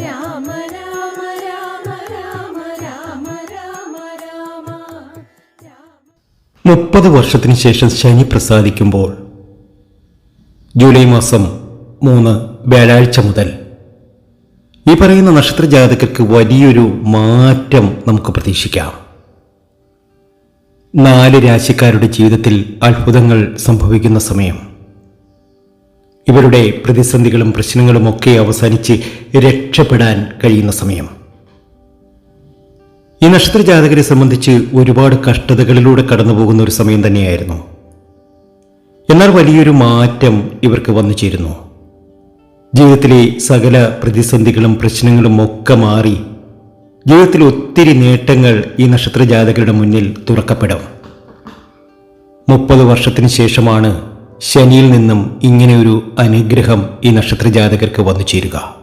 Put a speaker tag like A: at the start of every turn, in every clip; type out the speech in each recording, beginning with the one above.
A: രാമ രാമ രാമ രാമ രാമ രാമ
B: മുപ്പത് വർഷത്തിന് ശേഷം ശനി പ്രസാദിക്കുമ്പോൾ ജൂലൈ മാസം മൂന്ന് വ്യാഴാഴ്ച മുതൽ ഈ പറയുന്ന നക്ഷത്ര ജാതകർക്ക് വലിയൊരു മാറ്റം നമുക്ക് പ്രതീക്ഷിക്കാം. നാല് രാശിക്കാരുടെ ജീവിതത്തിൽ അത്ഭുതങ്ങൾ സംഭവിക്കുന്ന സമയം. ഇവരുടെ പ്രതിസന്ധികളും പ്രശ്നങ്ങളും ഒക്കെ അവസാനിച്ച് രക്ഷപ്പെടാൻ കഴിയുന്ന സമയം. ഈ നക്ഷത്ര ജാതകരെ സംബന്ധിച്ച് ഒരുപാട് കഷ്ടതകളിലൂടെ കടന്നു പോകുന്ന ഒരു സമയം തന്നെയായിരുന്നു. എന്നാൽ വലിയൊരു മാറ്റം ഇവർക്ക് വന്നു ചേരുന്നു. ജീവിതത്തിലെ സകല പ്രതിസന്ധികളും പ്രശ്നങ്ങളും ഒക്കെ മാറി ജീവിതത്തിൽ ഒത്തിരി നേട്ടങ്ങൾ ഈ നക്ഷത്ര ജാതകരുടെ മുന്നിൽ തുറക്കപ്പെടും. മുപ്പത് വർഷത്തിന് ശേഷമാണ് ശനിയിൽ നിന്നും ഇങ്ങനെയൊരു അനുഗ്രഹം ഈ നക്ഷത്രജാതകർക്ക് വന്നു ചേരുക.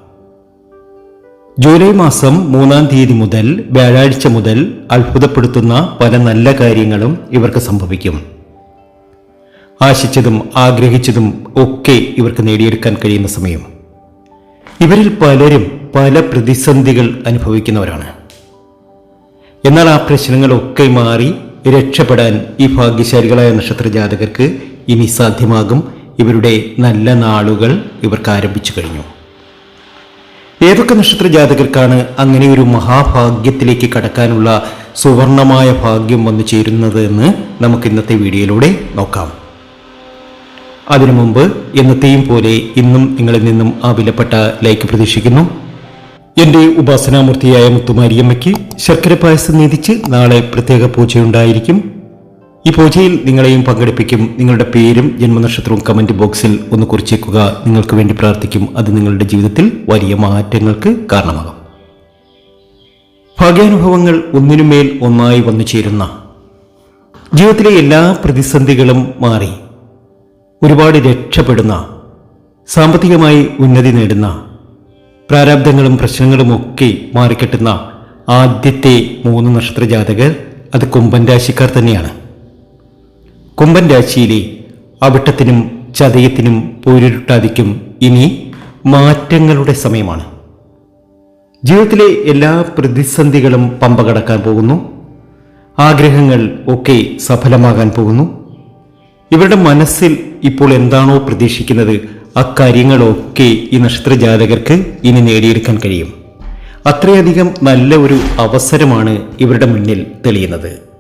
B: ജൂലൈ മാസം മൂന്നാം തീയതി മുതൽ വ്യാഴാഴ്ച മുതൽ അത്ഭുതപ്പെടുത്തുന്ന പല നല്ല കാര്യങ്ങളും ഇവർക്ക് സംഭവിക്കും. ആശിച്ചതും ആഗ്രഹിച്ചതും ഒക്കെ ഇവർക്ക് നേടിയെടുക്കാൻ കഴിയുന്ന സമയം. ഇവരിൽ പലരും പല പ്രതിസന്ധികൾ അനുഭവിക്കുന്നവരാണ്. എന്നാൽ ആ പ്രശ്നങ്ങളൊക്കെ മാറി രക്ഷപ്പെടാൻ ഈ ഭാഗ്യശാലികളായ നക്ഷത്ര ജാതകർക്ക് ഇനി സാധ്യമാകും ഇവരുടെ നല്ല നാളുകൾ ഇവർക്ക് ആരംഭിച്ചു കഴിഞ്ഞു. ഏതൊക്കെ നക്ഷത്ര ജാതകർക്കാണ് അങ്ങനെ ഒരു മഹാഭാഗ്യത്തിലേക്ക് കടക്കാനുള്ള സുവർണമായ ഭാഗ്യം വന്നു ചേരുന്നത് എന്ന് നമുക്ക് ഇന്നത്തെ വീഡിയോയിലൂടെ നോക്കാം. അതിനു മുമ്പ് എന്നത്തെയും പോലെ ഇന്നും നിങ്ങളിൽ നിന്നും ആ വിലപ്പെട്ട ലൈക്ക് പ്രതീക്ഷിക്കുന്നു. എന്റെ ഉപാസനാമൂർത്തിയായ മുത്തുമാരിയമ്മയ്ക്ക് ശർക്കര പായസം നീതിച്ച് നാളെ പ്രത്യേക പൂജയുണ്ടായിരിക്കും. ഈ പൂജയിൽ നിങ്ങളെയും പങ്കെടുപ്പിക്കും. നിങ്ങളുടെ പേരും ജന്മനക്ഷത്രവും കമന്റ് ബോക്സിൽ ഒന്ന് കുറിച്ചേക്കുക. നിങ്ങൾക്ക് വേണ്ടി പ്രാർത്ഥിക്കും. അത് നിങ്ങളുടെ ജീവിതത്തിൽ വലിയ മാറ്റങ്ങൾക്ക് കാരണമാകും. ഭാഗ്യാനുഭവങ്ങൾ ഒന്നിനുമേൽ ഒന്നായി വന്നു ചേരുന്ന ജീവിതത്തിലെ എല്ലാ പ്രതിസന്ധികളും മാറി ഒരുപാട് രക്ഷപ്പെടുന്ന സാമ്പത്തികമായി ഉന്നതി നേടുന്ന പ്രാരാബ്ദങ്ങളും പ്രശ്നങ്ങളും ഒക്കെ മാറിക്കെട്ടുന്ന ആദ്യത്തെ മൂന്ന് നക്ഷത്ര ജാതകർ അത് കുംഭൻ രാശിക്കാർ തന്നെയാണ്. കുംഭൻ രാശിയിലെ അവിട്ടത്തിനും ചതയത്തിനും പോരുരുട്ടാതിക്കും ഇനി മാറ്റങ്ങളുടെ സമയമാണ്. ജീവിതത്തിലെ എല്ലാ പ്രതിസന്ധികളും പമ്പ കടക്കാൻ പോകുന്നു. ആഗ്രഹങ്ങൾ ഒക്കെ സഫലമാകാൻ പോകുന്നു. ഇവരുടെ മനസ്സിൽ ഇപ്പോൾ എന്താണോ പ്രതീക്ഷിക്കുന്നത് അക്കാര്യങ്ങളൊക്കെ ഈ നക്ഷത്ര ജാതകർക്ക് ഇനി നേടിയെടുക്കാൻ കഴിയും. അത്രയധികം നല്ല ഒരു അവസരമാണ് ഇവരുടെ മുന്നിൽ തെളിയുന്നത്.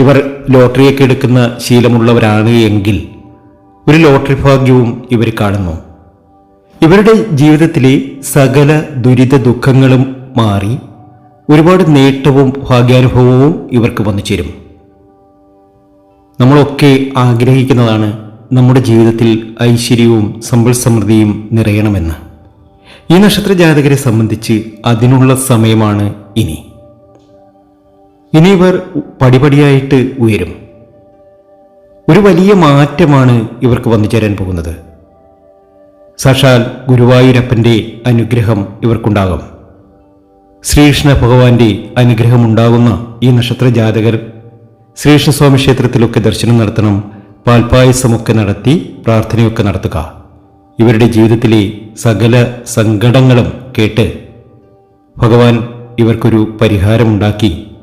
B: ഇവർ ലോട്ടറിയൊക്കെ എടുക്കുന്ന ശീലമുള്ളവരാണ് എങ്കിൽ ഒരു ലോട്ടറി ഭാഗ്യവും ഇവർ കാണുന്നു. ഇവരുടെ ജീവിതത്തിലെ സകല ദുരിത ദുഃഖങ്ങളും മാറി ഒരുപാട് നേട്ടവും ഭാഗ്യാനുഭവവും ഇവർക്ക് വന്നു ചേരും. നമ്മളൊക്കെ ആഗ്രഹിക്കുന്നതാണ് നമ്മുടെ ജീവിതത്തിൽ ഐശ്വര്യവും സമ്പൽ സമൃദ്ധിയും നിറയണമെന്ന്. ഈ നക്ഷത്ര ജാതകരെ സംബന്ധിച്ച് അതിനുള്ള സമയമാണ് ഇനി. ഇനി ഇവർ പടിപടിയായിട്ട് ഉയരും. ഒരു വലിയ മാറ്റമാണ് ഇവർക്ക് വന്നു ചേരാൻ പോകുന്നത്. സാക്ഷാൽ ഗുരുവായൂരപ്പന്റെ അനുഗ്രഹം ഇവർക്കുണ്ടാകും. ശ്രീകൃഷ്ണ ഭഗവാന്റെ അനുഗ്രഹം ഉണ്ടാകുന്ന ഈ നക്ഷത്ര ജാതകർ ശ്രീകൃഷ്ണസ്വാമി ക്ഷേത്രത്തിലൊക്കെ ദർശനം നടത്തണം പാൽപായസമൊക്കെ നടത്തി പ്രാർത്ഥനയൊക്കെ നടത്തുക. ഇവരുടെ ജീവിതത്തിലെ സകല സങ്കടങ്ങളും കേട്ട് ഭഗവാൻ ഇവർക്കൊരു പരിഹാരമുണ്ടാക്കി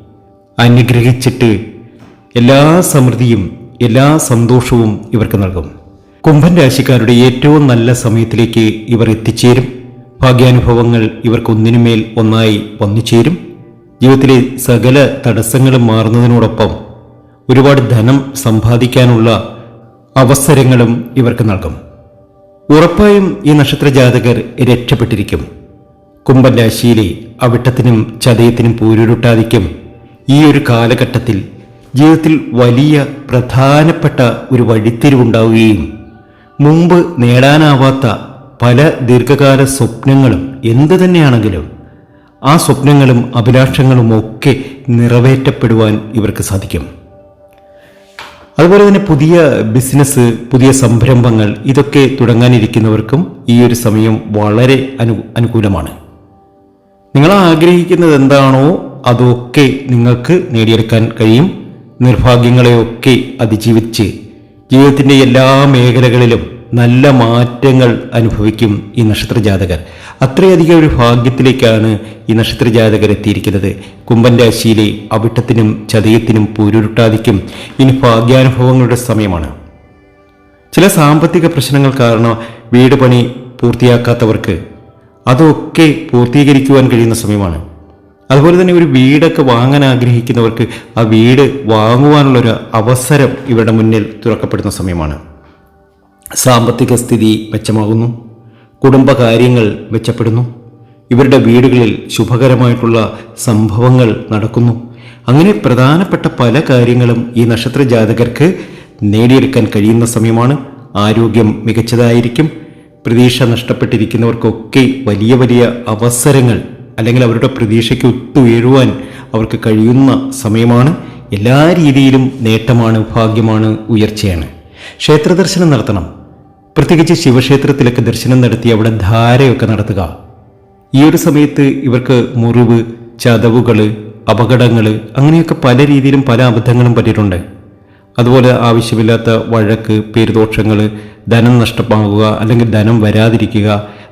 B: അനുഗ്രഹിച്ചിട്ട് എല്ലാ സമൃദ്ധിയും എല്ലാ സന്തോഷവും ഇവർക്ക് നൽകും. കുംഭൻ രാശിക്കാരുടെ ഏറ്റവും നല്ല സമയത്തിലേക്ക് ഇവർ എത്തിച്ചേരും. ഭാഗ്യാനുഭവങ്ങൾ ഇവർക്കൊന്നിനുമേൽ ഒന്നായി വന്നു ചേരും ജീവിതത്തിലെ സകല തടസ്സങ്ങളും മാറുന്നതിനോടൊപ്പം ഒരുപാട് ധനം സമ്പാദിക്കാനുള്ള അവസരങ്ങളും ഇവർക്ക് നൽകും. ഉറപ്പായും ഈ നക്ഷത്ര ജാതകർ രക്ഷപ്പെട്ടിരിക്കും. കുംഭൻ രാശിയിലെ അവിട്ടത്തിനും ചതയത്തിനും പൂരുരുട്ടാതിക്കും ഈ ഒരു കാലഘട്ടത്തിൽ ജീവിതത്തിൽ വലിയ പ്രധാനപ്പെട്ട ഒരു വഴിത്തിരിവുണ്ടാവുകയും മുമ്പ് നേടാനാവാത്ത പല ദീർഘകാല സ്വപ്നങ്ങളും എന്തു തന്നെയാണെങ്കിലും ആ സ്വപ്നങ്ങളും അഭിലാഷങ്ങളും ഒക്കെ നിറവേറ്റപ്പെടുവാൻ ഇവർക്ക് സാധിക്കും. അതുപോലെ തന്നെ പുതിയ ബിസിനസ് പുതിയ സംരംഭങ്ങൾ ഇതൊക്കെ തുടങ്ങാനിരിക്കുന്നവർക്കും ഈ ഒരു സമയം വളരെ അനു അനുകൂലമാണ്. നിങ്ങൾ ആഗ്രഹിക്കുന്നത് എന്താണോ അതൊക്കെ നിങ്ങൾക്ക് നേടിയെടുക്കാൻ കഴിയും. നിർഭാഗ്യങ്ങളെയൊക്കെ അതിജീവിച്ച് ജീവിതത്തിന്റെ എല്ലാ മേഖലകളിലും നല്ല മാറ്റങ്ങൾ അനുഭവിക്കും ഈ നക്ഷത്ര ജാതകർ അത്രയധികം ഒരു ഭാഗ്യത്തിലേക്കാണ് ഈ നക്ഷത്ര ജാതകർ എത്തിയിരിക്കുന്നത്. കുംഭൻ രാശിയിലെ അവിട്ടത്തിനും ചതയത്തിനും പൂരുരുട്ടാതിക്കും ഇനി ഭാഗ്യാനുഭവങ്ങളുടെ സമയമാണ്. ചില സാമ്പത്തിക പ്രശ്നങ്ങൾ കാരണം വീട് പണി പൂർത്തിയാക്കാത്തവർക്ക് അതൊക്കെ പൂർത്തീകരിക്കുവാൻ കഴിയുന്ന സമയമാണ്. അതുപോലെ തന്നെ ഒരു വീടൊക്കെ വാങ്ങാൻ ആഗ്രഹിക്കുന്നവർക്ക് ആ വീട് വാങ്ങുവാനുള്ളൊരു അവസരം ഇവരുടെ മുന്നിൽ തുറക്കപ്പെടുന്ന സമയമാണ്. സാമ്പത്തിക സ്ഥിതി മെച്ചമാകുന്നു. കുടുംബകാര്യങ്ങൾ മെച്ചപ്പെടുന്നു. ഇവരുടെ വീടുകളിൽ ശുഭകരമായിട്ടുള്ള സംഭവങ്ങൾ നടക്കുന്നു. അങ്ങനെ പ്രധാനപ്പെട്ട പല കാര്യങ്ങളും ഈ നക്ഷത്ര ജാതകർക്ക് നേടിയെടുക്കാൻ കഴിയുന്ന സമയമാണ്. ആരോഗ്യം മികച്ചതായിരിക്കും. പ്രതീക്ഷ നഷ്ടപ്പെട്ടിരിക്കുന്നവർക്കൊക്കെ വലിയ വലിയ അവസരങ്ങൾ അല്ലെങ്കിൽ അവരുടെ പ്രതീക്ഷയ്ക്ക് ഒത്തുയരുവാൻ അവർക്ക് കഴിയുന്ന സമയമാണ്. എല്ലാ രീതിയിലും നേട്ടമാണ് ഭാഗ്യമാണ് ഉയർച്ചയാണ്. ക്ഷേത്രദർശനം നടത്തണം. പ്രത്യേകിച്ച് ശിവക്ഷേത്രത്തിലൊക്കെ ദർശനം നടത്തി അവിടെ ധാരയൊക്കെ നടത്തുക. ഈ ഒരു സമയത്ത് ഇവർക്ക് മുറിവ് ചതവുകൾ അപകടങ്ങൾ അങ്ങനെയൊക്കെ പല രീതിയിലും പല അബദ്ധങ്ങളും പറ്റിയിട്ടുണ്ട്. അതുപോലെ ആവശ്യമില്ലാത്ത വഴക്ക് പേരുദോഷങ്ങൾ ധനം നഷ്ടമാകുക അല്ലെങ്കിൽ ധനം വരാതിരിക്കുക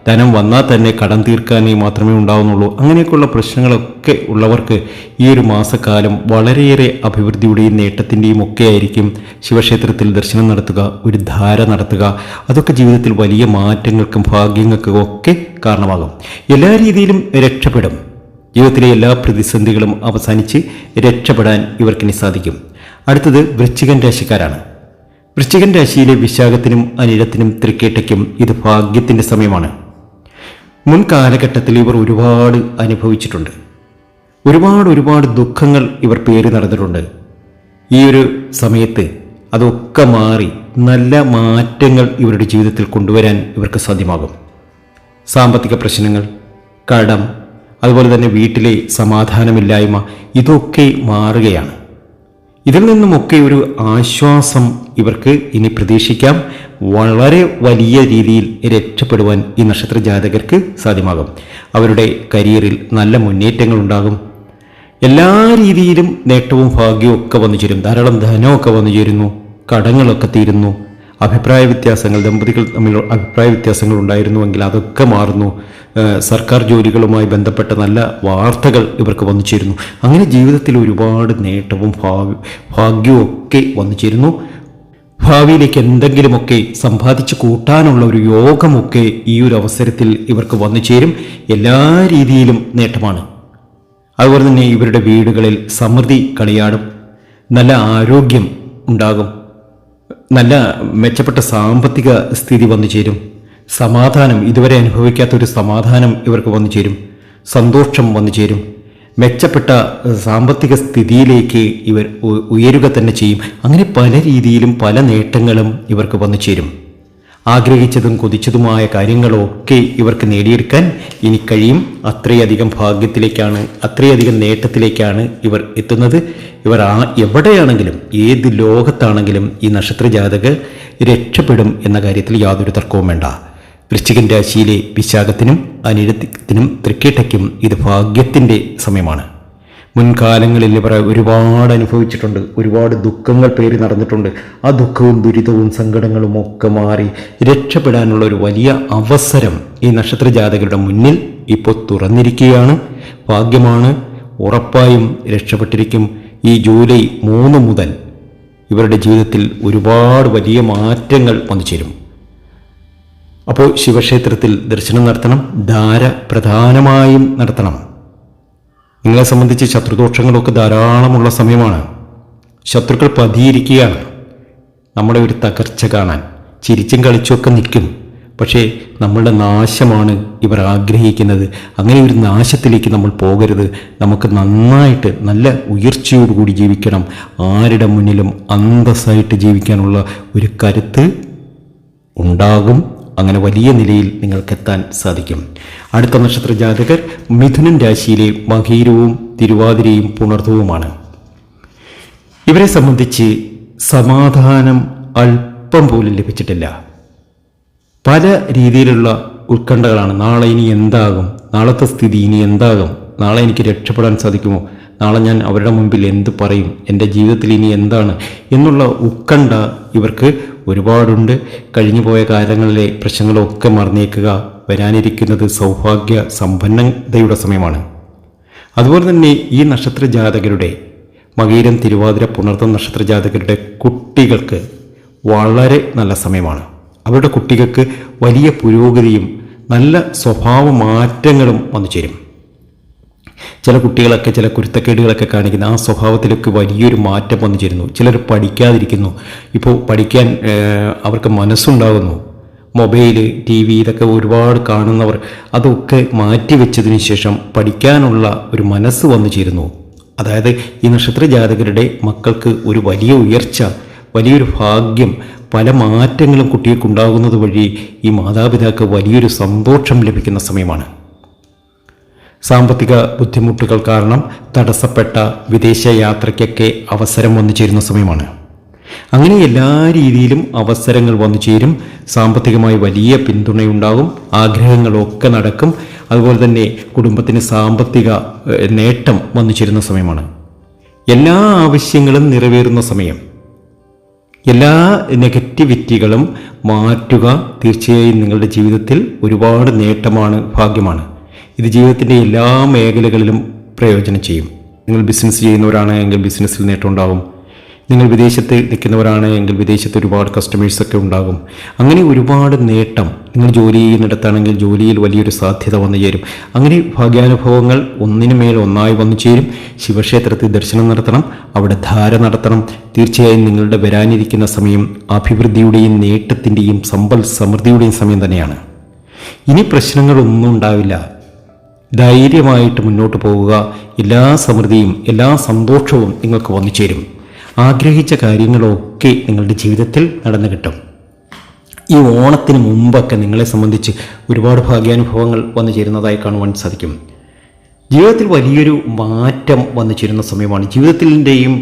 B: ധനം വന്നാൽ തന്നെ കടം തീർക്കാനേ മാത്രമേ ഉണ്ടാവുന്നുള്ളൂ. അങ്ങനെയൊക്കെയുള്ള പ്രശ്നങ്ങളൊക്കെ ഉള്ളവർക്ക് ഈ ഒരു മാസക്കാലം വളരെയേറെ അഭിവൃദ്ധിയുടെയും നേട്ടത്തിന്റെയും ഒക്കെ ആയിരിക്കും ശിവക്ഷേത്രത്തിൽ ദർശനം നടത്തുക ഒരു ധാര നടത്തുക. അതൊക്കെ ജീവിതത്തിൽ വലിയ മാറ്റങ്ങൾക്കും ഭാഗ്യങ്ങൾക്കും ഒക്കെ കാരണമാകും. എല്ലാ രീതിയിലും രക്ഷപ്പെടും. ജീവിതത്തിലെ എല്ലാ പ്രതിസന്ധികളും അവസാനിച്ച് രക്ഷപ്പെടാൻ ഇവർക്കിനി സാധിക്കും. അടുത്തത് വൃശ്ചികൻ രാശിക്കാരാണ്. വൃശ്ചികൻ രാശിയിലെ വിശാഖത്തിനും അനിഴത്തിനും തൃക്കേട്ടയ്ക്കും ഇത് ഭാഗ്യത്തിന്റെ സമയമാണ്. മുൻ കാലഘട്ടത്തിൽ ഇവർ ഒരുപാട് അനുഭവിച്ചിട്ടുണ്ട്. ഒരുപാട് ഒരുപാട് ദുഃഖങ്ങൾ ഇവർ പേര് നടന്നിട്ടുണ്ട്. ഈ ഒരു സമയത്ത് അതൊക്കെ മാറി നല്ല മാറ്റങ്ങൾ ഇവരുടെ ജീവിതത്തിൽ കൊണ്ടുവരാൻ ഇവർക്ക് സാധ്യമാകും. സാമ്പത്തിക പ്രശ്നങ്ങൾ കടം അതുപോലെ തന്നെ വീട്ടിലെ സമാധാനമില്ലായ്മ ഇതൊക്കെ മാറുകയാണ്. ഇതിൽ നിന്നുമൊക്കെ ഒരു ആശ്വാസം ഇവർക്ക് ഇനി പ്രതീക്ഷിക്കാം. വളരെ വലിയ രീതിയിൽ രക്ഷപ്പെടുവാൻ ഈ നക്ഷത്ര ജാതകർക്ക് സാധ്യമാകും. അവരുടെ കരിയറിൽ നല്ല മുന്നേറ്റങ്ങൾ ഉണ്ടാകും എല്ലാ രീതിയിലും നേട്ടവും ഭാഗ്യവും ഒക്കെ വന്നു ചേരും ധാരാളം ധനമൊക്കെ വന്നു ചേരുന്നു കടങ്ങളൊക്കെ തീരുന്നു. അഭിപ്രായ വ്യത്യാസങ്ങൾ ദമ്പതികൾ തമ്മിൽ അഭിപ്രായ വ്യത്യാസങ്ങൾ ഉണ്ടായിരുന്നുവെങ്കിൽ അതൊക്കെ മാറുന്നു. സർക്കാർ ജോലികളുമായി ബന്ധപ്പെട്ട നല്ല വാർത്തകൾ ഇവർക്ക് വന്നു ചേരുന്നു. അങ്ങനെ ജീവിതത്തിൽ ഒരുപാട് നേട്ടവും ഭാഗ്യവും ഒക്കെ വന്നു ചേരുന്നു. ഭാവിയിലേക്ക് എന്തെങ്കിലുമൊക്കെ സമ്പാദിച്ചു കൂട്ടാനുള്ള ഒരു യോഗമൊക്കെ ഈ ഒരു അവസരത്തിൽ ഇവർക്ക് വന്നു ചേരും. എല്ലാ രീതിയിലും നേട്ടമാണ്. അതുപോലെ തന്നെ ഇവരുടെ വീടുകളിൽ സമൃദ്ധി കളിയാടും. നല്ല ആരോഗ്യം ഉണ്ടാകും. നല്ല മെച്ചപ്പെട്ട സാമ്പത്തിക സ്ഥിതി വന്നു ചേരും. സമാധാനം ഇതുവരെ അനുഭവിക്കാത്ത ഒരു സമാധാനം ഇവർക്ക് വന്നു ചേരും. സന്തോഷം വന്നു ചേരും. മെച്ചപ്പെട്ട സാമ്പത്തിക സ്ഥിതിയിലേക്ക് ഇവർ ഉയരുക തന്നെ ചെയ്യും. അങ്ങനെ പല രീതിയിലും പല നേട്ടങ്ങളും ഇവർക്ക് വന്നു ചേരും. ആഗ്രഹിച്ചതും കൊതിച്ചതുമായ കാര്യങ്ങളൊക്കെ ഇവർക്ക് നേടിയെടുക്കാൻ ഇനി കഴിയും. അത്രയധികം ഭാഗ്യത്തിലേക്കാണ് അത്രയധികം നേട്ടത്തിലേക്കാണ് ഇവർ എത്തുന്നത്. ഇവർ ആ എവിടെയാണെങ്കിലും ഏത് ലോകത്താണെങ്കിലും ഈ നക്ഷത്ര ജാതകർ രക്ഷപ്പെടും എന്ന കാര്യത്തിൽ യാതൊരു തർക്കവും വേണ്ട. വൃശ്ചികൻ രാശിയിലെ വിശാഖത്തിനും അനിഴത്തിനും തൃക്കേട്ടയ്ക്കും ഇത് ഭാഗ്യത്തിന്റെ സമയമാണ്. മുൻകാലങ്ങളിൽ ഇവർ ഒരുപാട് അനുഭവിച്ചിട്ടുണ്ട്. ഒരുപാട് ദുഃഖങ്ങൾ പേരി നടന്നിട്ടുണ്ട്. ആ ദുഃഖവും ദുരിതവും സങ്കടങ്ങളും ഒക്കെ മാറി രക്ഷപ്പെടാനുള്ള ഒരു വലിയ അവസരം ഈ നക്ഷത്ര ജാതകരുടെ മുന്നിൽ ഇപ്പോൾ തുറന്നിരിക്കുകയാണ്. ഭാഗ്യമാണ് ഉറപ്പായും രക്ഷപ്പെട്ടിരിക്കും. ഈ ജൂലൈ മൂന്ന് മുതൽ ഇവരുടെ ജീവിതത്തിൽ ഒരുപാട് വലിയ മാറ്റങ്ങൾ വന്നു ചേരും. അപ്പോൾ ശിവക്ഷേത്രത്തിൽ ദർശനം നടത്തണം ധാര പ്രധാനമായും നടത്തണം. നിങ്ങളെ സംബന്ധിച്ച് ശത്രുദോഷങ്ങളൊക്കെ ധാരാളമുള്ള സമയമാണ്. ശത്രുക്കൾ പതിയിരിക്കുകയാണ്. നമ്മുടെ ഒരു തകർച്ച കാണാൻ ചിരിച്ചും കളിച്ചുമൊക്കെ നിൽക്കും. പക്ഷേ നമ്മളുടെ നാശമാണ് ഇവർ ആഗ്രഹിക്കുന്നത്. അങ്ങനെ ഒരു നാശത്തിലേക്ക് നമ്മൾ പോകരുത്. നമുക്ക് നന്നായിട്ട് നല്ല ഉയർച്ചയോടുകൂടി ജീവിക്കണം. ആരുടെ മുന്നിലും അന്തസ്സായിട്ട് ജീവിക്കാനുള്ള ഒരു കരുത്ത് ഉണ്ടാകും. അങ്ങനെ വലിയ നിലയിൽ നിങ്ങൾക്കെത്താൻ സാധിക്കും. അടുത്ത നക്ഷത്ര ജാതകർ മിഥുനൻ രാശിയിലെ മഹീരവും തിരുവാതിരയും പുണർത്തവുമാണ്. ഇവരെ സംബന്ധിച്ച് സമാധാനം അല്പം പോലും ലഭിച്ചിട്ടില്ല. പല രീതിയിലുള്ള ഉത്കണ്ഠകളാണ്. നാളെ ഇനി എന്താകും? നാളത്തെ സ്ഥിതി ഇനി എന്താകും? നാളെ എനിക്ക് രക്ഷപ്പെടാൻ സാധിക്കുമോ? നാളെ ഞാൻ അവരുടെ മുമ്പിൽ എന്ത് പറയും? എന്റെ ജീവിതത്തിൽ ഇനി എന്താണ്? എന്നുള്ള ഉത്കണ്ഠ ഇവർക്ക് ഒരുപാടുണ്ട്. കഴിഞ്ഞു പോയ കാലങ്ങളിലെ പ്രശ്നങ്ങളൊക്കെ മറന്നേക്കുക വരാനിരിക്കുന്നത് സൗഭാഗ്യ സമ്പന്നതയുടെ സമയമാണ്. അതുപോലെ തന്നെ ഈ നക്ഷത്ര ജാതകരുടെ മകീരം തിരുവാതിര പുണർത്തം നക്ഷത്ര ജാതകരുടെ കുട്ടികൾക്ക് വളരെ നല്ല സമയമാണ്. അവരുടെ കുട്ടികൾക്ക് വലിയ പുരോഗതിയും നല്ല സ്വഭാവ മാറ്റങ്ങളും വന്നു ചേരും ചില കുട്ടികളൊക്കെ ചില കുരുത്തക്കേടുകളൊക്കെ കാണിക്കുന്ന ആ സ്വഭാവത്തിലൊക്കെ വലിയൊരു മാറ്റം വന്നു ചേരുന്നു ചിലർ പഠിക്കാതിരിക്കുന്നു. ഇപ്പോൾ പഠിക്കാൻ അവർക്ക് മനസ്സുണ്ടാകുന്നു. മൊബൈൽ ടി വി ഇതൊക്കെ ഒരുപാട് കാണുന്നവർ അതൊക്കെ മാറ്റിവെച്ചതിന് ശേഷം പഠിക്കാനുള്ള ഒരു മനസ്സ് വന്നു ചേരുന്നു അതായത് ഈ നക്ഷത്ര ജാതകരുടെ മക്കൾക്ക് ഒരു വലിയ ഉയർച്ച വലിയൊരു ഭാഗ്യം പല മാറ്റങ്ങളും കുട്ടികൾക്കുണ്ടാകുന്നത് വഴി ഈ മാതാപിതാക്കൾ വലിയൊരു സന്തോഷം ലഭിക്കുന്ന സമയമാണ്. സാമ്പത്തിക ബുദ്ധിമുട്ടുകൾ കാരണം തടസ്സപ്പെട്ട വിദേശ യാത്രയ്ക്കൊക്കെ അവസരം വന്നു ചേരുന്ന സമയമാണ്. അങ്ങനെ എല്ലാ രീതിയിലും അവസരങ്ങൾ വന്നു ചേരും. സാമ്പത്തികമായി വലിയ പിന്തുണയുണ്ടാകും. ആഗ്രഹങ്ങളൊക്കെ നടക്കും. അതുപോലെ തന്നെ കുടുംബത്തിന് സാമ്പത്തിക നേട്ടം വന്നു ചേരുന്ന സമയമാണ്. എല്ലാ ആവശ്യങ്ങളും നിറവേറുന്ന സമയം. എല്ലാ നെഗറ്റിവിറ്റികളും മാറ്റുക തീർച്ചയായും നിങ്ങളുടെ ജീവിതത്തിൽ ഒരുപാട് നേട്ടമാണ് ഭാഗ്യമാണ്. ഇത് ജീവിതത്തിന്റെ എല്ലാ മേഖലകളിലും പ്രയോജനം ചെയ്യും. നിങ്ങൾ ബിസിനസ് ചെയ്യുന്നവരാണ് എങ്കിൽ ബിസിനസ്സിൽ നേട്ടം ഉണ്ടാകും നിങ്ങൾ വിദേശത്ത് നിൽക്കുന്നവരാണ് എങ്കിൽ വിദേശത്ത് ഒരുപാട് കസ്റ്റമേഴ്സൊക്കെ ഉണ്ടാകും. അങ്ങനെ ഒരുപാട് നേട്ടം നിങ്ങൾ ജോലി ചെയ്യുന്നിടത്താണെങ്കിൽ ജോലിയിൽ വലിയൊരു സാധ്യത വന്നു ചേരും. അങ്ങനെ ഭാഗ്യാനുഭവങ്ങൾ ഒന്നിനു മേൽ ഒന്നായി വന്നു ചേരും. ശിവക്ഷേത്രത്തിൽ ദർശനം നടത്തണം അവിടെ ധാര നടത്തണം. തീർച്ചയായും നിങ്ങളുടെ വരാനിരിക്കുന്ന സമയം അഭിവൃദ്ധിയുടെയും നേട്ടത്തിന്റെയും സമ്പൽ സമൃദ്ധിയുടെയും സമയം തന്നെയാണ്. ഇനി പ്രശ്നങ്ങളൊന്നും ഉണ്ടാവില്ല. ധൈര്യമായിട്ട് മുന്നോട്ട് പോവുക എല്ലാ സമൃദ്ധിയും എല്ലാ സന്തോഷവും നിങ്ങൾക്ക് വന്നു ചേരും ആഗ്രഹിച്ച കാര്യങ്ങളൊക്കെ നിങ്ങളുടെ ജീവിതത്തിൽ നടന്നു കിട്ടും. ഈ ഓണത്തിന് മുമ്പൊക്കെ നിങ്ങളെ സംബന്ധിച്ച് ഒരുപാട് ഭാഗ്യാനുഭവങ്ങൾ വന്നു ചേരുന്നതായി കാണുവാൻ സാധിക്കും. ജീവിതത്തിൽ വലിയൊരു മാറ്റം വന്നു ചേരുന്ന സമയമാണ്. ജീവിതത്തിന്റെയും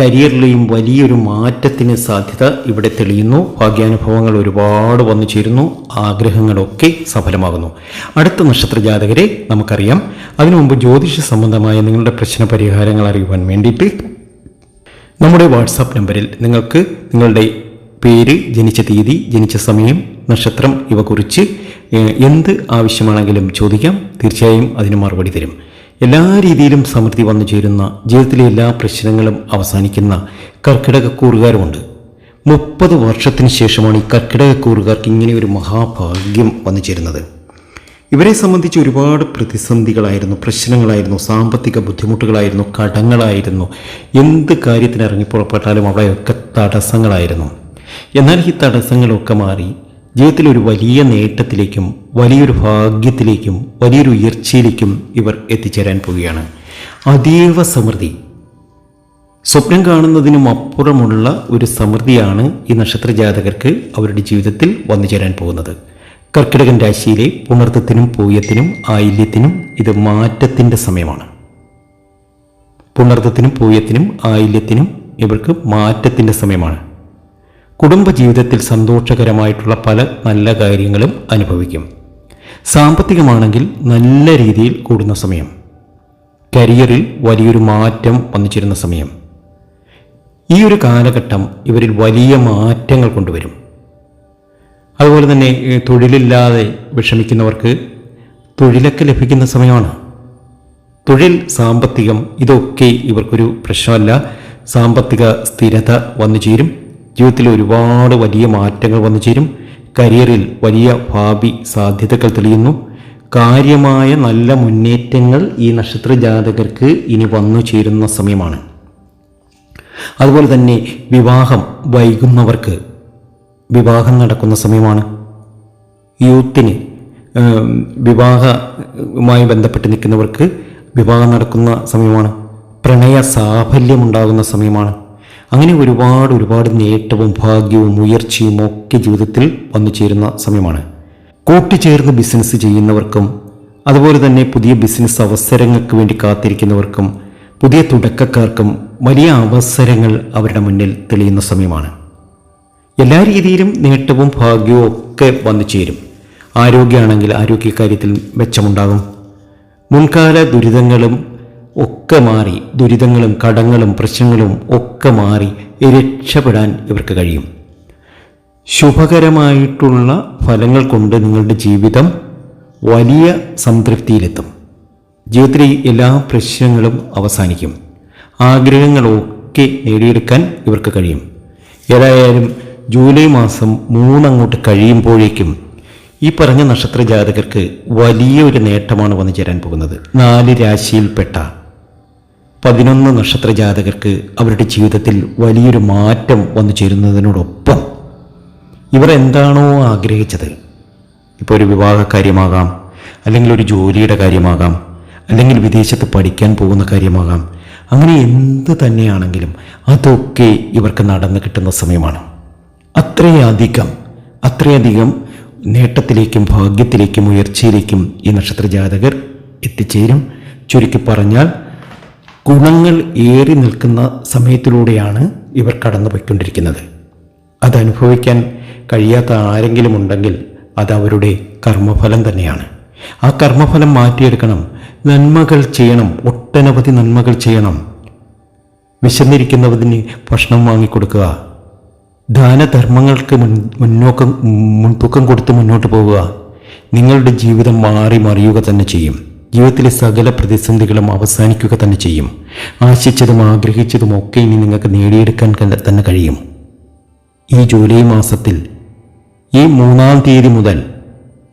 B: കരിയറിലെയും വലിയൊരു മാറ്റത്തിന് സാധ്യത ഇവിടെ തെളിയുന്നു. ഭാഗ്യാനുഭവങ്ങൾ ഒരുപാട് വന്നു ചേരുന്നു ആഗ്രഹങ്ങളൊക്കെ സഫലമാകുന്നു. അടുത്ത നക്ഷത്ര ജാതകരെ നമുക്കറിയാം. അതിനു മുമ്പ് ജ്യോതിഷ സംബന്ധമായ നിങ്ങളുടെ പ്രശ്ന പരിഹാരങ്ങൾ അറിയുവാൻ വേണ്ടിയിട്ട് നമ്മുടെ വാട്സാപ്പ് നമ്പറിൽ നിങ്ങൾക്ക് നിങ്ങളുടെ പേര് ജനിച്ച തീയതി ജനിച്ച സമയം നക്ഷത്രം ഇവ കുറിച്ച് എന്ത് ആവശ്യമാണെങ്കിലും ചോദിക്കാം. തീർച്ചയായും അതിന് മറുപടി തരും. എല്ലാ രീതിയിലും സമൃദ്ധി വന്നു ചേരുന്ന ജീവിതത്തിലെ എല്ലാ പ്രശ്നങ്ങളും അവസാനിക്കുന്ന കർക്കിടകക്കൂറുകാരുമുണ്ട്. മുപ്പത് വർഷത്തിന് ശേഷമാണ് ഈ കർക്കിടകക്കൂറുകാർക്ക് ഇങ്ങനെ ഒരു മഹാഭാഗ്യം വന്നു ചേരുന്നത്. ഇവരെ സംബന്ധിച്ച് ഒരുപാട് പ്രതിസന്ധികളായിരുന്നു പ്രശ്നങ്ങളായിരുന്നു സാമ്പത്തിക ബുദ്ധിമുട്ടുകളായിരുന്നു കടങ്ങളായിരുന്നു. എന്ത് കാര്യത്തിന് ഇറങ്ങിപ്പുറപ്പെട്ടാലും അവിടെയൊക്കെ തടസ്സങ്ങളായിരുന്നു. എന്നാൽ ഈ തടസ്സങ്ങളൊക്കെ മാറി ജീവിതത്തിൽ ഒരു വലിയ നേട്ടത്തിലേക്കും വലിയൊരു ഭാഗ്യത്തിലേക്കും വലിയൊരു ഉയർച്ചയിലേക്കും ഇവർ എത്തിച്ചേരാൻ പോവുകയാണ്. അതീവ സമൃദ്ധി. സ്വപ്നം കാണുന്നതിനും അപ്പുറമുള്ള ഒരു സമൃദ്ധിയാണ് ഈ നക്ഷത്ര ജാതകർക്ക് അവരുടെ ജീവിതത്തിൽ വന്നു ചേരാൻ പോകുന്നത്. കർക്കിടകൻ രാശിയിലെ പുണർത്തത്തിനും പൂയത്തിനും ആയില്യത്തിനും ഇത് മാറ്റത്തിന്റെ സമയമാണ്. പുണർത്തത്തിനും പൂയത്തിനും ആയില്യത്തിനും ഇവർക്ക് മാറ്റത്തിന്റെ സമയമാണ്. കുടുംബ ജീവിതത്തിൽ സന്തോഷകരമായിട്ടുള്ള പല നല്ല കാര്യങ്ങളും അനുഭവിക്കും. സാമ്പത്തികമാണെങ്കിൽ നല്ല രീതിയിൽ കൂടുന്ന സമയം. കരിയറിൽ വലിയൊരു മാറ്റം വന്നിച്ചിരുന്ന സമയം. ഈ ഒരു കാലഘട്ടം ഇവരിൽ വലിയ മാറ്റങ്ങൾ കൊണ്ടുവരും. അതുപോലെ തന്നെ തൊഴിലില്ലാതെ വിഷമിക്കുന്നവർക്ക് തൊഴിലൊക്കെ ലഭിക്കുന്ന സമയമാണ്. തൊഴിൽ സാമ്പത്തികം ഇതൊക്കെ ഇവർക്കൊരു പ്രശ്നമല്ല. സാമ്പത്തിക സ്ഥിരത വന്നു ചേരും. ജീവിതത്തിൽ ഒരുപാട് വലിയ മാറ്റങ്ങൾ വന്നു ചേരും. കരിയറിൽ വലിയ ഭാവി സാധ്യതകൾ തെളിയുന്നു. കാര്യമായ നല്ല മുന്നേറ്റങ്ങൾ ഈ നക്ഷത്ര ജാതകർക്ക് ഇനി വന്നു ചേരുന്ന സമയമാണ്. അതുപോലെ തന്നെ വിവാഹം വൈകുന്നവർക്ക് വിവാഹം നടക്കുന്ന സമയമാണ്. യൂത്തിന് വിവാഹവുമായി ബന്ധപ്പെട്ട് നിൽക്കുന്നവർക്ക് വിവാഹം നടക്കുന്ന സമയമാണ്. പ്രണയ സാഫല്യമുണ്ടാകുന്ന സമയമാണ്. അങ്ങനെ ഒരുപാട് ഒരുപാട് നേട്ടവും ഭാഗ്യവും ഉയർച്ചയും ഒക്കെ ജീവിതത്തിൽ വന്നു ചേരുന്ന സമയമാണ്. കൂട്ടിച്ചേർന്ന് ബിസിനസ് ചെയ്യുന്നവർക്കും അതുപോലെ തന്നെ പുതിയ ബിസിനസ് അവസരങ്ങൾക്ക് വേണ്ടി കാത്തിരിക്കുന്നവർക്കും പുതിയ തുടക്കക്കാർക്കും വലിയ അവസരങ്ങൾ അവരുടെ മുന്നിൽ തെളിയുന്ന സമയമാണ്. എല്ലാ രീതിയിലും നേട്ടവും ഭാഗ്യവും ഒക്കെ വന്നു ചേരും. ആരോഗ്യമാണെങ്കിൽ ആരോഗ്യകാര്യത്തിൽ മെച്ചമുണ്ടാകും. മുൻകാല ദുരിതങ്ങളും ഒക്കെ മാറി ദുരിതങ്ങളും കടങ്ങളും പ്രശ്നങ്ങളും ഒക്കെ മാറി രക്ഷപ്പെടാൻ ഇവർക്ക് കഴിയും. ശുഭകരമായിട്ടുള്ള ഫലങ്ങൾ കൊണ്ട് നിങ്ങളുടെ ജീവിതം വലിയ സംതൃപ്തിയിലെത്തും. ജീവിതത്തിലെ എല്ലാ പ്രശ്നങ്ങളും അവസാനിക്കും. ആഗ്രഹങ്ങളൊക്കെ നേടിയെടുക്കാൻ ഇവർക്ക് കഴിയും. ഏതായാലും ജൂലൈ മാസം മൂന്നങ്ങോട്ട് കഴിയുമ്പോഴേക്കും ഈ പറഞ്ഞ നക്ഷത്ര ജാതകർക്ക് വലിയൊരു നേട്ടമാണ് വന്നു ചേരാൻ പോകുന്നത്. നാല് രാശിയിൽപ്പെട്ട പതിനൊന്ന് നക്ഷത്ര ജാതകർക്ക് അവരുടെ ജീവിതത്തിൽ വലിയൊരു മാറ്റം വന്നു ചേരുന്നതിനോടൊപ്പം ഇവർ എന്താണോ ആഗ്രഹിച്ചത്? ഇപ്പോൾ ഒരു വിവാഹ കാര്യമാകാം അല്ലെങ്കിൽ ഒരു ജോലിയുടെ കാര്യമാകാം അല്ലെങ്കിൽ വിദേശത്ത് പഠിക്കാൻ പോകുന്ന കാര്യമാകാം. അങ്ങനെ എന്ത് തന്നെയാണെങ്കിലും അതൊക്കെ ഇവർക്ക് നടന്നു കിട്ടുന്ന സമയമാണ്. അത്രയധികം അത്രയധികം നേട്ടത്തിലേക്കും ഭാഗ്യത്തിലേക്കും ഉയർച്ചയിലേക്കും ഈ നക്ഷത്ര ജാതകർ എത്തിച്ചേരും. ചുരുക്കി പറഞ്ഞാൽ ഗുണങ്ങൾ ഏറി നിൽക്കുന്ന സമയത്തിലൂടെയാണ് ഇവർ കടന്നു പോയിക്കൊണ്ടിരിക്കുന്നത് അതനുഭവിക്കാൻ കഴിയാത്ത ആരെങ്കിലും ഉണ്ടെങ്കിൽ അത് അവരുടെ കർമ്മഫലം തന്നെയാണ്. ആ കർമ്മഫലം മാറ്റിയെടുക്കണം. നന്മകൾ ചെയ്യണം. ഒട്ടനവധി നന്മകൾ ചെയ്യണം. വിശന്നിരിക്കുന്നവതിന് ഭക്ഷണം വാങ്ങിക്കൊടുക്കുക. ദാനധർമ്മങ്ങൾക്ക് മുൻ മുന്നോക്കം മുൻതൂക്കം കൊടുത്ത് മുന്നോട്ട് പോവുക. നിങ്ങളുടെ ജീവിതം മാറി മറിയുക തന്നെ ചെയ്യും. ജീവിതത്തിലെ സകല പ്രതിസന്ധികളും അവസാനിക്കുക തന്നെ ചെയ്യും. ആശിച്ചതും ആഗ്രഹിച്ചതും ഒക്കെ ഇനി നിങ്ങൾക്ക് നേടിയെടുക്കാൻ തന്നെ കഴിയും. ഈ ജൂലൈ മാസത്തിൽ ഈ മൂന്നാം തീയതി മുതൽ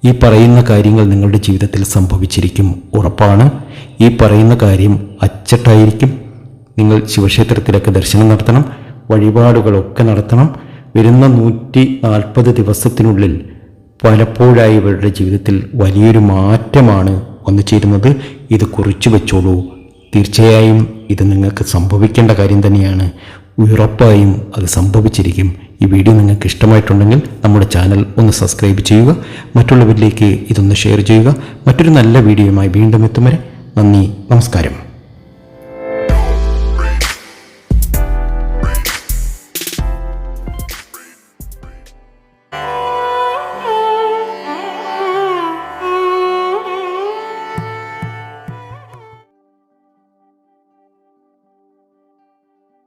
B: ഈ പറയുന്ന കാര്യങ്ങൾ നിങ്ങളുടെ ജീവിതത്തിൽ സംഭവിച്ചിരിക്കും. ഉറപ്പാണ് ഈ പറയുന്ന കാര്യം അച്ചട്ടായിരിക്കും. നിങ്ങൾ ശിവക്ഷേത്രത്തിലൊക്കെ ദർശനം നടത്തണം വഴിപാടുകളൊക്കെ നടത്തണം. വരുന്ന നൂറ്റി നാൽപ്പത് ദിവസത്തിനുള്ളിൽ പലപ്പോഴായി ഇവരുടെ ജീവിതത്തിൽ വലിയൊരു മാറ്റമാണ് വന്നു ചേരുന്നത് ഇത് കുറിച്ചു വെച്ചോളൂ. തീർച്ചയായും ഇത് നിങ്ങൾക്ക് സംഭവിക്കേണ്ട കാര്യം തന്നെയാണ്. ഉറപ്പായും അത് സംഭവിച്ചിരിക്കും. ഈ വീഡിയോ നിങ്ങൾക്ക് ഇഷ്ടമായിട്ടുണ്ടെങ്കിൽ നമ്മുടെ ചാനൽ ഒന്ന് സബ്സ്ക്രൈബ് ചെയ്യുക മറ്റുള്ളവരിലേക്ക് ഇതൊന്ന് ഷെയർ ചെയ്യുക. മറ്റൊരു നല്ല വീഡിയോയുമായി വീണ്ടും എത്തും വരെ നന്ദി നമസ്കാരം.